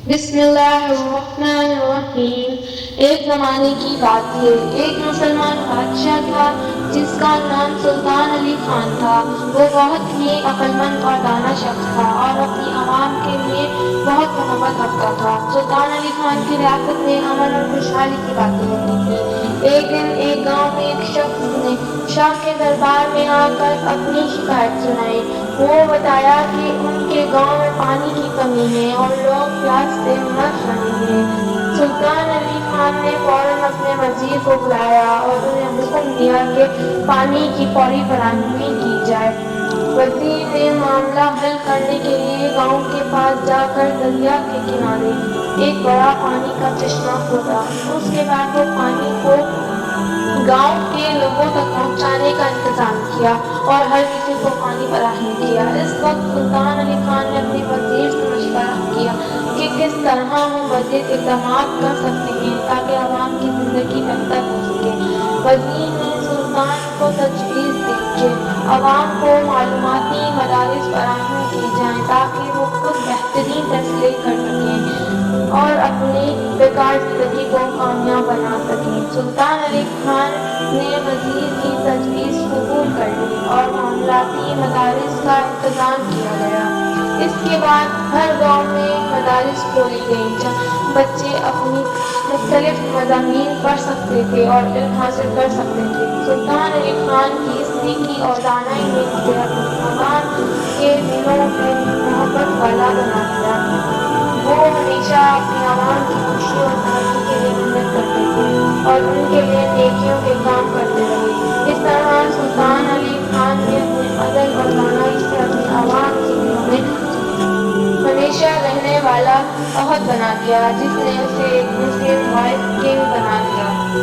بسم اللہ الرحمن الرحیم ایک زمانے کی بات ہے ایک مسلمان بادشاہ تھا جس کا نام سلطان علی خان تھا وہ بہت ہی عقلمند اور دانا شخص تھا اور اپنی عوام کے لیے بہت محبت رکھتا تھا سلطان علی خان کی ریاست میں امن اور خوشحالی کی باتیں ہوتی تھی ایک دن ایک گاؤں میں ایک شخص نے شاہ کے دربار میں آ کر اپنی شکایت سنائی وہ بتایا کہ ان کے گاؤں پانی کی کمی ہے اور لوگ پیاس سے مر رہے ہیں سلطان علی خان نے فوراً اپنے وزیر کو بلایا اور انہیں حکم دیا کہ پانی کی فوری فراہمی کی جائے وزیر نے معاملہ حل کرنے کے لیے گاؤں کے پاس جا کر دریا کے کنارے ایک بڑا پانی کا چشمہ کھودا اس کے بعد وہ پانی کو گاؤں کے لوگوں تک پہنچانے کا انتظام کیا اور ہر کسی کو پانی فراہم کیا اس وقت سلطان علی خان نے اپنے کہ کس طرح وہ مزید اقدامات کر سکتے ہیں تاکہ عوام کی زندگی بہتر ہو سکے۔ وزیر نے سلطان کو تجویز دی کہ عوام کو معلوماتی مدارس فراہم کی جائیں تاکہ وہ خود بہترین فیصلے کر سکیں اور اپنی بیکار زندگی کو کامیاب بنا سکیں۔ سلطان علی خان نے وزیر کی تجویز قبول کر لی اور معاملاتی مدارس کا انتظام کیا۔ کے بعد ہر گاؤں میں مدارس کھولی گئیں جہاں بچے اپنی مختلف مضامین پڑھ سکتے تھے اور علم حاصل کر سکتے تھے۔ سلطان علی خان کی اس نیکی اور دانائی نے عوام کے دلوں میں محبت والا بنا دیا۔ وہ ہمیشہ اپنی عوام کی خوشی اور ترقی کے لیے محنت کرتے تھے اور ان کے لیے نیکیوں کے کام کرتے رہے۔ بہت بنا دیا جس نے اسے ایک مسلم وائس کنگ بنا دیا۔